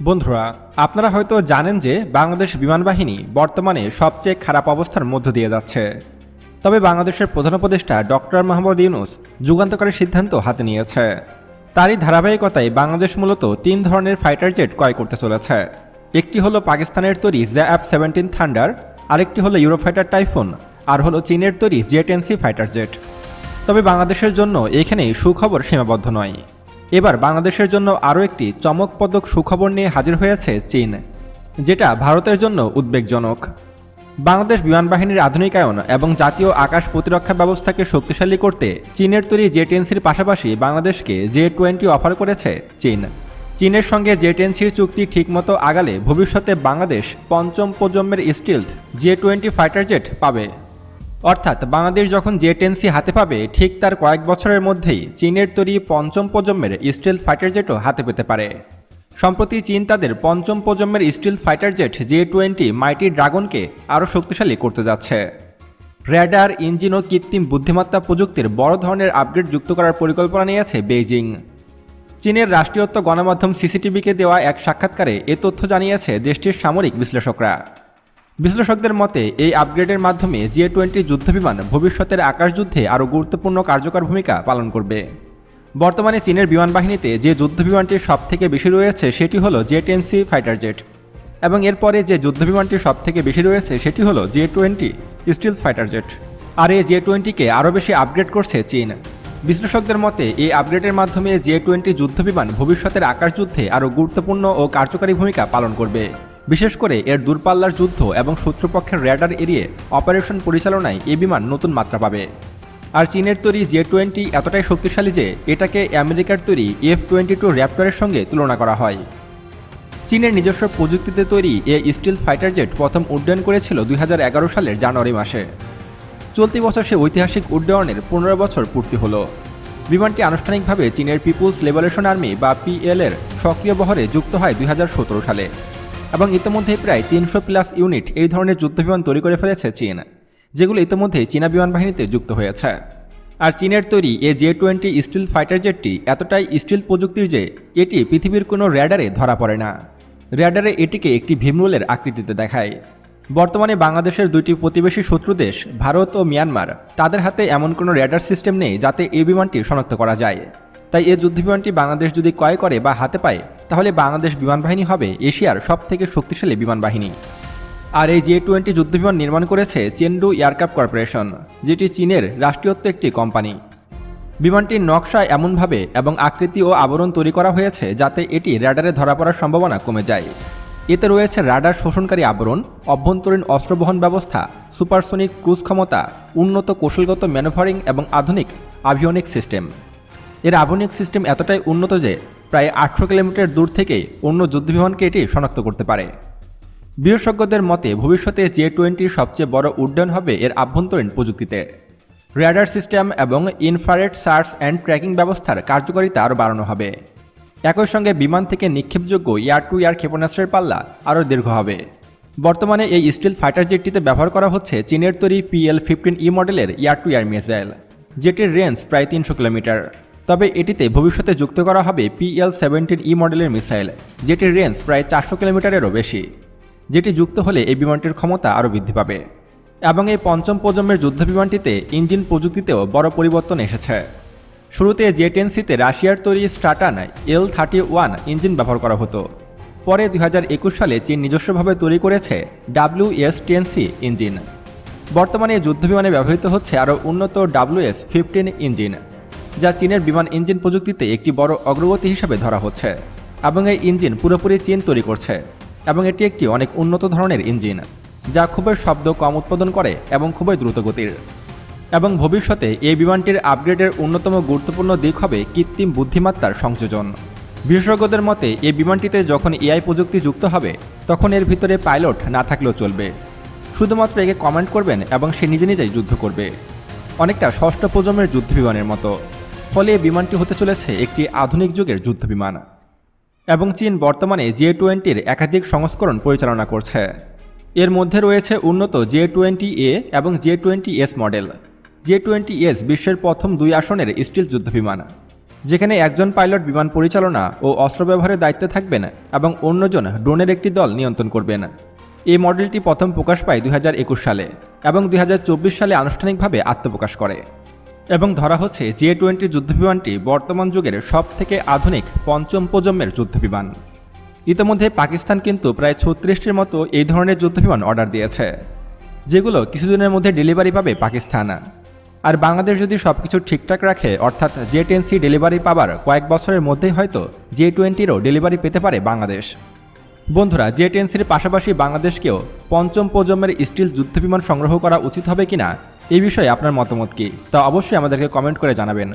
বন্ধুরা, আপনারা হয়তো জানেন যে বাংলাদেশ বিমান বাহিনী বর্তমানে সবচেয়ে খারাপ অবস্থার মধ্য দিয়ে যাচ্ছে। তবে বাংলাদেশের প্রধান উপদেষ্টা ডক্টর মোহাম্মদ ইউনুস যুগান্তকারী সিদ্ধান্ত হাতে নিয়েছে। তারই ধারাবাহিকতায় বাংলাদেশ মূলত তিন ধরনের ফাইটার জেট ক্রয় করতে চলেছে। একটি হলো পাকিস্তানের তৈরি জ্যা অ্যাপ সেভেন্টিন থান্ডার, আরেকটি হলো ইউরোফাইটার টাইফুন, আর হলো চীনের তৈরি জেট এনসি ফাইটার জেট। তবে বাংলাদেশের জন্য এখানেই সুখবর সীমাবদ্ধ নয়। এবার বাংলাদেশের জন্য আরও একটি চমকপ্রদক সুখবর নিয়ে হাজির হয়েছে চীন, যেটা ভারতের জন্য উদ্বেগজনক। বাংলাদেশ বিমান বাহিনীর আধুনিকায়ন এবং জাতীয় আকাশ প্রতিরক্ষা ব্যবস্থাকে শক্তিশালী করতে চীনের তৈরি জে টেন্সির পাশাপাশি বাংলাদেশকে জে টোয়েন্টি অফার করেছে চীন। চীনের সঙ্গে জে টেন্সির চুক্তি ঠিকমতো আগালে ভবিষ্যতে বাংলাদেশ পঞ্চম প্রজন্মের stealth J twenty fighter jet পাবে। অর্থাৎ বাংলাদেশ যখন জে টেন্সি হাতে পাবে, ঠিক তার কয়েক বছরের মধ্যেই চীনের তৈরি পঞ্চম প্রজন্মের স্টিল ফাইটার জেটও হাতে পেতে পারে। সম্প্রতি চীন তাদের পঞ্চম প্রজন্মের stealth fighter jet J twenty mighty ড্রাগনকে আরও শক্তিশালী করতে যাচ্ছে। র্যাডার, ইঞ্জিন ও কৃত্রিম বুদ্ধিমত্তা প্রযুক্তির বড় ধরনের আপগ্রেড যুক্ত করার পরিকল্পনা নিয়েছে বেইজিং। চীনের রাষ্ট্রীয়ত্ব গণমাধ্যম সিসিটিভিকে দেওয়া এক সাক্ষাৎকারে এ তথ্য জানিয়েছে দেশটির সামরিক বিশ্লেষকরা। বিশ্লেষকদের মতে, এই আপগ্রেডের মাধ্যমে জিএ টোয়েন্টি যুদ্ধবিমান ভবিষ্যতের আকাশযুদ্ধে আরও গুরুত্বপূর্ণ কার্যকর ভূমিকা পালন করবে। বর্তমানে চীনের বিমান বাহিনীতে যে যুদ্ধবিমানটি সব থেকে বেশি রয়েছে সেটি হলো জে টেনসি ফাইটার জেট এবং এরপরে যে যুদ্ধবিমানটি সব থেকে বেশি রয়েছে সেটি হলো J twenty stealth fighter jet. আর এই জে টোয়েন্টিকে আরও বেশি আপগ্রেড করছে চীন। বিশ্লেষকদের মতে, এই আপগ্রেডের মাধ্যমে জে টোয়েন্টি যুদ্ধবিমান ভবিষ্যতের আকাশযুদ্ধে আরও গুরুত্বপূর্ণ ও কার্যকারী ভূমিকা পালন করবে। বিশেষ করে এর দূরপাল্লার যুদ্ধ এবং শত্রুপক্ষের র্যাডার এরিয়ে অপারেশন পরিচালনায় এ বিমান নতুন মাত্রা পাবে। আর চীনের তৈরি জে টোয়েন্টি এতটাই শক্তিশালী যে এটাকে আমেরিকার তৈরি এফ টোয়েন্টি টু র্যাপ্টরের সঙ্গে তুলনা করা হয়। চীনের নিজস্ব প্রযুক্তিতে তৈরি এ স্টিল ফাইটার জেট প্রথম উড্ডয়ন করেছিল দুই হাজার এগারো সালের জানুয়ারি মাসে। চলতি বছর সে ঐতিহাসিক উড্ডয়নের পনেরো বছর পূর্তি হলো। বিমানটি আনুষ্ঠানিকভাবে চীনের পিপুলস লিবারেশন আর্মি বা পিএল এর সক্রিয় বহরে যুক্ত হয় দুই হাজার সতেরো সালে। এবং ইতিমধ্যে প্রায় তিনশো প্লাস ইউনিট এই ধরনের যুদ্ধবিমান তৈরি করে ফেলেছে চীন, যেগুলো ইতিমধ্যে চীনা বিমান বাহিনীতে যুক্ত হয়েছে। আর চীনের তৈরি এ জে টোয়েন্টি স্টিল ফাইটার জেটটি এতটাই স্টিল প্রযুক্তির যে এটি পৃথিবীর কোনো র্যাডারে ধরা পড়ে না। র্যাডারে এটিকে একটি ভীমরুলের আকৃতিতে দেখায়। বর্তমানে বাংলাদেশের দুইটি প্রতিবেশী শত্রু দেশ, ভারত ও মিয়ানমার, তাদের হাতে এমন কোনো র্যাডার সিস্টেম নেই যাতে এই বিমানটি শনাক্ত করা যায়। তাই এই যুদ্ধবিমানটি বাংলাদেশ যদি ক্রয় করে বা হাতে পায় তাহলে বাংলাদেশ বিমান বাহিনী হবে এশিয়ার সব থেকে শক্তিশালী বিমান বাহিনী। আর এই জে টোয়েন্টি যুদ্ধবিমান নির্মাণ করেছে চেন্ডু এয়ারক্রাফট কর্পোরেশন, যেটি চীনের রাষ্ট্রীয়ত্ব একটি কোম্পানি। বিমানটির নকশা এমনভাবে এবং আকৃতি ও আবরণ তৈরি করা হয়েছে যাতে এটি র্যাডারে ধরা পড়ার সম্ভাবনা কমে যায়। এতে রয়েছে রাডার শোষণকারী আবরণ, অভ্যন্তরীণ অস্ত্রবহন ব্যবস্থা, সুপারসনিক ক্রুজ ক্ষমতা, উন্নত কৌশলগত ম্যানুভারিং এবং আধুনিক আভিওনিক সিস্টেম এর আধুনিক সিস্টেম এতটাই উন্নত যে প্রায় আটশো কিলোমিটার দূর থেকে অন্য যুদ্ধবিমানকে এটি শনাক্ত করতে পারে। বিশেষজ্ঞদের মতে, ভবিষ্যতে জে টোয়েন্টির সবচেয়ে বড় উড্ডয়ন হবে এর আভ্যন্তরীণ প্রযুক্তিতে। র্যাডার সিস্টেম এবং ইনফ্রারেড সার্চ অ্যান্ড ট্র্যাকিং ব্যবস্থার কার্যকারিতা আরও বাড়ানো হবে। একই সঙ্গে বিমান থেকে নিক্ষেপযোগ্য এয়ার টু এয়ার ক্ষেপণাস্ত্রের পাল্লা আরও দীর্ঘ হবে। বর্তমানে এই স্টিল ফাইটার জেটটিতে ব্যবহার করা হচ্ছে চীনের তৈরি পিএল ফিফটিন ই মডেলের এয়ার টু এয়ার মিসাইল, যেটির রেঞ্জ প্রায় তিনশো কিলোমিটার। তবে এটিতে ভবিষ্যতে যুক্ত করা হবে পিএল সেভেন্টিন ই মডেলের মিসাইল, যেটির রেঞ্জ প্রায় চারশো কিলোমিটারেরও বেশি। যেটি যুক্ত হলে এই বিমানটির ক্ষমতা আরও বৃদ্ধি পাবে। এবং এই পঞ্চম প্রজন্মের যুদ্ধ বিমানটিতে ইঞ্জিন প্রযুক্তিতেও বড় পরিবর্তন এসেছে। শুরুতে জে টেনসিতে রাশিয়ার তৈরি স্টাটান এল থার্টি ওয়ান ইঞ্জিন ব্যবহার করা হতো। পরে দুই হাজার একুশ সালে চীন নিজস্বভাবে তৈরি করেছে ডাব্লিউ এস টেনসি ইঞ্জিন। বর্তমানে এই যুদ্ধবিমানে ব্যবহৃত হচ্ছে আরও উন্নত ডাব্লিউ এস ফিফটিন ইঞ্জিন। যা চীনের বিমান ইঞ্জিন প্রযুক্তিতে একটি বড় অগ্রগতি হিসাবে ধরা হচ্ছে। এবং এই ইঞ্জিন পুরোপুরি চীন তৈরি করছে। এবং এটি একটি অনেক উন্নত ধরনের ইঞ্জিন, যা খুবই শব্দ কম উৎপাদন করে এবং খুবই দ্রুতগতির। এবং ভবিষ্যতে এই বিমানটির আপগ্রেডের অন্যতম গুরুত্বপূর্ণ দিক হবে কৃত্রিম বুদ্ধিমত্তার সংযোজন। বিশেষজ্ঞদের মতে, এই বিমানটিতে যখন এআই প্রযুক্তি যুক্ত হবে, তখন এর ভিতরে পাইলট না থাকলেও চলবে। শুধুমাত্র একে কমেন্ট করবেন এবং সে নিজে নিজেই যুদ্ধ করবে। অনেকটা ষষ্ঠ প্রজন্মের যুদ্ধ বিমানের মতো। ফলে বিমানটি হতে চলেছে একটি আধুনিক যুগের যুদ্ধ বিমান এবং চীন বর্তমানে জে টোয়েন্টির একাধিক সংস্করণ পরিচালনা করছে। এর মধ্যে রয়েছে উন্নত জে টোয়েন্টি এ এবং J twenty S model. J twenty S বিশ্বের প্রথম দুই আসনের স্টিল যুদ্ধবিমান। যেখানে একজন পাইলট বিমান পরিচালনা ও অস্ত্র ব্যবহারের দায়িত্বে থাকবেন এবং অন্যজন ড্রোনের একটি দল নিয়ন্ত্রণ করবেন। এই মডেলটি প্রথম প্রকাশ পায় দুই হাজার একুশ সালে এবং দুই হাজার চব্বিশ সালে আনুষ্ঠানিকভাবে আত্মপ্রকাশ করে। এবং ধরা হচ্ছে জে টোয়েন্টি যুদ্ধবিমানটি বর্তমান যুগের সব থেকে আধুনিক পঞ্চম প্রজন্মের যুদ্ধবিমান। ইতিমধ্যে পাকিস্তান কিন্তু প্রায় ছত্রিশটির মতো এই ধরনের যুদ্ধবিমান অর্ডার দিয়েছে, যেগুলো কিছুদিনের মধ্যে ডেলিভারি পাবে পাকিস্তান। আর বাংলাদেশ যদি সব কিছু ঠিকঠাক রাখে, অর্থাৎ জে টেন সি ডেলিভারি পাবার কয়েক বছরের মধ্যেই হয়তো জে টোয়েন্টিরও ডেলিভারি পেতে পারে বাংলাদেশ। বন্ধুরা জে টেন সির পাশাপাশি বাংলাদেশকেও পঞ্চম প্রজন্মের স্টিল যুদ্ধবিমান সংগ্রহ করা উচিত হবে কিনা এই বিষয়ে আপনার মতামত কী? তা অবশ্যই আমাদেরকে কমেন্ট করে জানাবেন।